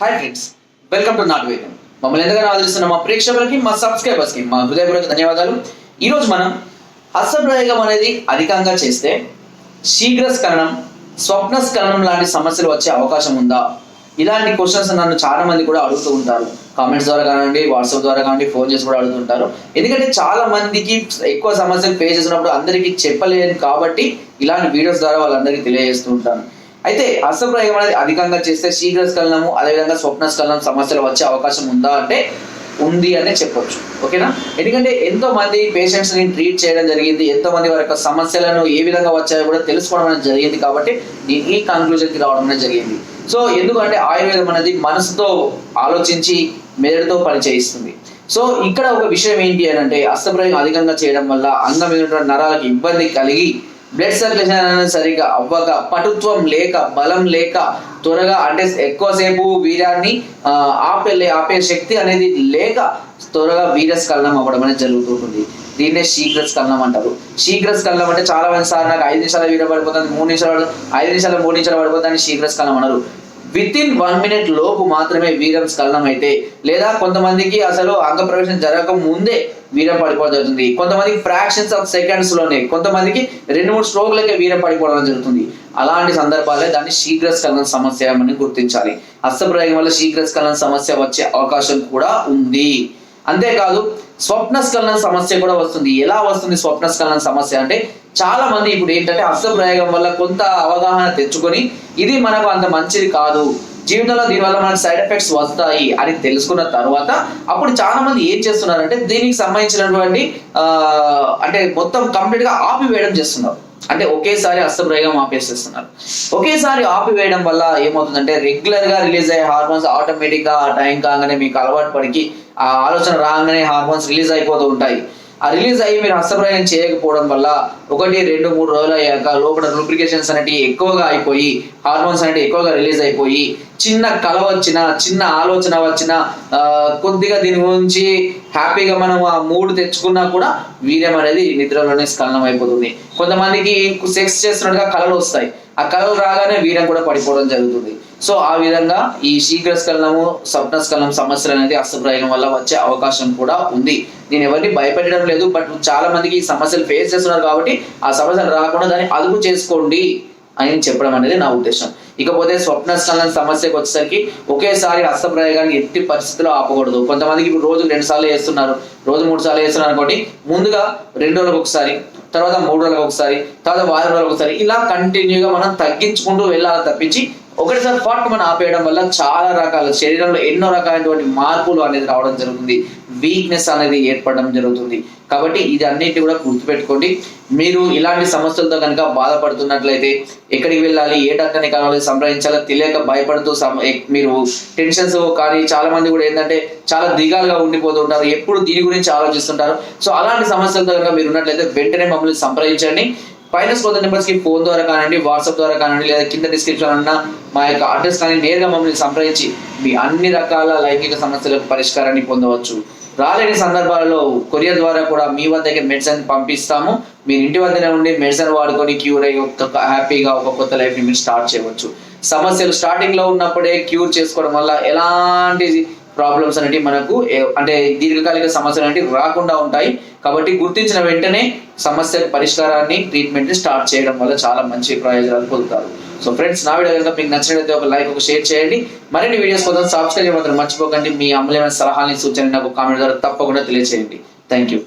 Hi friends welcome to నాట్ వేదం మమ్మల్ని ఎంతగానో ఆదరిస్తున్న మా ప్రేక్షకులకి మా సబ్స్క్రైబర్స్కి మా హృదయపూర్వక ధన్యవాదాలు. ఈరోజు మనం హస్తప్రయోగం అనేది అధికంగా చేస్తే శీఘ్రస్కరణం స్వప్నస్కరణం లాంటి సమస్యలు వచ్చే అవకాశం ఉందా? ఇలాంటి క్వశ్చన్స్ నన్ను చాలా మంది కూడా అడుగుతూ ఉంటారు. కామెంట్స్ ద్వారా కానివ్వండి వాట్సాప్ ద్వారా కానివ్వండి ఫోన్ చేసి కూడా అడుగుతుంటారు ఎందుకంటే చాలా మందికి ఎక్కువ సమస్యలు ఫేస్ చేసినప్పుడు అందరికీ చెప్పలేను కాబట్టి ఇలాంటి వీడియోస్ ద్వారా వాళ్ళందరికీ తెలియజేస్తూ ఉంటాను. అయితే హస్తప్రయోగం అనేది అధికంగా చేస్తే శీఘ్రస్కలనము అదేవిధంగా స్వప్నస్కలనం సమస్యలు వచ్చే అవకాశం ఉందా అంటే ఉంది అనే చెప్పొచ్చు. ఓకేనా? ఎందుకంటే ఎంతో మంది పేషెంట్స్ని ట్రీట్ చేయడం జరిగింది ఎంతో మంది వారి యొక్క సమస్యలను ఏ విధంగా వచ్చాయో కూడా తెలుసుకోవడం అనేది జరిగింది కాబట్టి నేను ఈ కన్క్లూజన్కి రావడం అనేది జరిగింది. సో ఎందుకంటే ఆయుర్వేదం అనేది మనసుతో ఆలోచించి మెదడుతో పనిచేయిస్తుంది. సో ఇక్కడ ఒక విషయం ఏంటి అని అంటే అస్తప్రయోగం అధికంగా చేయడం వల్ల అంగం మీద నరాలకు ఇబ్బంది కలిగి బ్లడ్ సర్క్యులేషన్ అనేది సరిగా అవ్వక పటుత్వం లేక బలం లేక త్వరగా అంటే ఎక్కువసేపు వీర్యాన్ని ఆపే ఆపే శక్తి అనేది లేక త్వరగా వీరస్ఖలనం అవ్వడం అనేది జరుగుతుంటుంది దీన్నే శీఘ్రస్ఖలనం అంటారు. శీఘ్రస్ఖలనం అంటే చాలా మంది సార్ నాకు ఐదు నిమిషాలు వీర పడిపోతుంది మూడు నిమిషాలు ఐదు నిమిషాలు మూడు నిమిషాలు పడిపోతుంది శీఘ్రస్ఖలనం అన్నారు. విత్ ఇన్ వన్ మినిట్ లోపు మాత్రమే వీరం స్ఖలనం అయితే లేదా కొంతమందికి అసలు అంగ ప్రవేశం జరగక ముందే వీరం పడిపోవడం జరుగుతుంది. కొంతమందికి ఫ్రాక్షన్స్ ఆఫ్ సెకండ్స్లోనే కొంతమందికి రెండు మూడు స్ట్రోక్లకే వీరం పడిపోవడం జరుగుతుంది. అలాంటి సందర్భాలే దాన్ని శీఘ్రస్ఖలన సమస్య అని గుర్తించాలి. హస్తప్రయోగం వల్ల శీఘ్రస్ఖలన సమస్య వచ్చే అవకాశం కూడా ఉంది. అంతేకాదు స్వప్నస్ఖలన సమస్య కూడా వస్తుంది. ఎలా వస్తుంది స్వప్నస్ఖలన సమస్య అంటే చాలా మంది ఇప్పుడు ఏంటంటే హస్తప్రయోగం వల్ల కొంత అవగాహన తెచ్చుకొని ఇది మనకు అంత మంచిది కాదు. జీవితంలో దీనివల్ల మనకు సైడ్ ఎఫెక్ట్స్ వస్తాయి అని తెలుసుకున్న తర్వాత అప్పుడు చాలా మంది ఏం చేస్తున్నారంటే దీనికి సంబంధించినటువంటి అంటే మొత్తం కంప్లీట్గా ఆపివేయడం చేస్తున్నారు. అంటే ఒకేసారి హస్తప్రయోగం ఆపేసేస్తున్నారు. ఒకేసారి ఆపివేయడం వల్ల ఏమవుతుందంటే రెగ్యులర్గా రిలీజ్ అయ్యే హార్మోన్స్ ఆటోమేటిక్గా ఆ టైం కాగానే మీకు అలవాటు పడికి ఆ ఆలోచన రాగానే హార్మోన్స్ రిలీజ్ అయిపోతూ ఉంటాయి. ఆ రిలీజ్ అయ్యి మీరు హస్తప్రయాణం చేయకపోవడం వల్ల ఒకటి రెండు మూడు రోజులు అయ్యాక లోపల లూబ్రికేషన్స్ అనేటివి ఎక్కువగా అయిపోయి హార్మోన్స్ అనేటివి ఎక్కువగా రిలీజ్ అయిపోయి చిన్న కల వచ్చిన చిన్న ఆలోచన వచ్చిన కొద్దిగా దీని గురించి హ్యాపీగా మనం ఆ మూడ్ తెచ్చుకున్నా కూడా వీర్యం అనేది నిద్రలోనే స్ఖలనం అయిపోతుంది. కొంతమందికి సెక్స్ చేస్తున్నట్టుగా కళలు వస్తాయి. ఆ కళలు రాగానే వీర్యం కూడా పడిపోవడం జరుగుతుంది. సో ఆ విధంగా ఈ శీఘ్రస్ఖలనము స్వప్నస్ఖలనం సమస్యలు అనేది హస్తప్రయోగం వల్ల వచ్చే అవకాశం కూడా ఉంది. నేను ఎవరిని భయపెట్టడం లేదు బట్ చాలా మందికి ఈ సమస్యలు ఫేస్ చేస్తున్నారు కాబట్టి ఆ సమస్యలు రాకుండా దాన్ని అదుపు చేసుకోండి అని చెప్పడం అనేది నా ఉద్దేశం. ఇకపోతే స్వప్న స్ఖలన సమస్యకు వచ్చేసరికి ఒకేసారి హస్తప్రయోగాన్ని ఎట్టి పరిస్థితిలో ఆపకూడదు. కొంతమందికి ఇప్పుడు రోజు రెండు సార్లు చేస్తున్నారు రోజు మూడు సార్లు చేస్తున్నారు అనుకోండి ముందుగా రెండు రోజులకు ఒకసారి తర్వాత మూడు రోజులకు ఒకసారి తర్వాత వారం రోజులకు ఒకసారి ఇలా కంటిన్యూగా మనం తగ్గించుకుంటూ వెళ్ళాలి తప్పించి ఒకటిసారి పాటు మనం ఆపేయడం వల్ల చాలా రకాల శరీరంలో ఎన్నో రకాలైనటువంటి మార్పులు అనేది రావడం జరుగుతుంది. వీక్నెస్ అనేది ఏర్పడడం జరుగుతుంది. కాబట్టి ఇది అన్నిటి కూడా గుర్తుపెట్టుకోండి. మీరు ఇలాంటి సమస్యలతో కనుక బాధపడుతున్నట్లయితే ఎక్కడికి వెళ్ళాలి ఏ డాక్టర్ని కావాలి సంప్రదించాలో తెలియక భయపడుతూ మీరు టెన్షన్స్ కానీ చాలా మంది కూడా ఏంటంటే చాలా దిగాలుగా ఉండిపోతూ ఉంటారు. ఎప్పుడు దీని గురించి ఆలోచిస్తుంటారు. సో అలాంటి సమస్యలతో కనుక మీరు ఉన్నట్లయితే వెంటనే మమ్మల్ని సంప్రదించండి. పైన స్కోర్ నెంబర్స్కి ఫోన్ ద్వారా కానివ్వండి వాట్సాప్ ద్వారా కానివ్వండి లేదా కింద డిస్క్రిప్షన్ ఉన్న మా యొక్క అడ్రస్ కానీ నేరుగా మమ్మల్ని సంప్రదించి మీ అన్ని రకాల లైంగిక సమస్యలకు పరిష్కారాన్ని పొందవచ్చు. రాలేని సందర్భాలలో కొరియర్ ద్వారా కూడా మీ వద్దకి మెడిసిన్ పంపిస్తాము. మీరు ఇంటి వద్దనే ఉండి మెడిసిన్ వాడుకొని క్యూర్ అయ్యి ఒక హ్యాపీగా ఒక కొత్త లైఫ్ని మీరు స్టార్ట్ చేయవచ్చు. సమస్యలు స్టార్టింగ్లో ఉన్నప్పుడే క్యూర్ చేసుకోవడం వల్ల ఎలాంటి ప్రాబ్లమ్స్ అనేవి మనకు అంటే దీర్ఘకాలిక సమస్యలు అనేవి రాకుండా ఉంటాయి. కాబట్టి గుర్తించిన వెంటనే సమస్య పరిష్కారాన్ని ట్రీట్మెంట్ని స్టార్ట్ చేయడం వల్ల చాలా మంచి ప్రయోజనాలు పొందుతారు. సో ఫ్రెండ్స్ నా వీడియో కనుక మీకు నచ్చినట్లయితే ఒక లైక్ ఒక షేర్ చేయండి. మరిన్ని వీడియోస్ కోసం సబ్స్క్రైబ్ మాత్రం మర్చిపోకండి. మీ అమూల్యమైన సలహాలని సూచనలు నాకు కామెంట్ ద్వారా తప్పకుండా తెలియజేయండి థ్యాంక్ యూ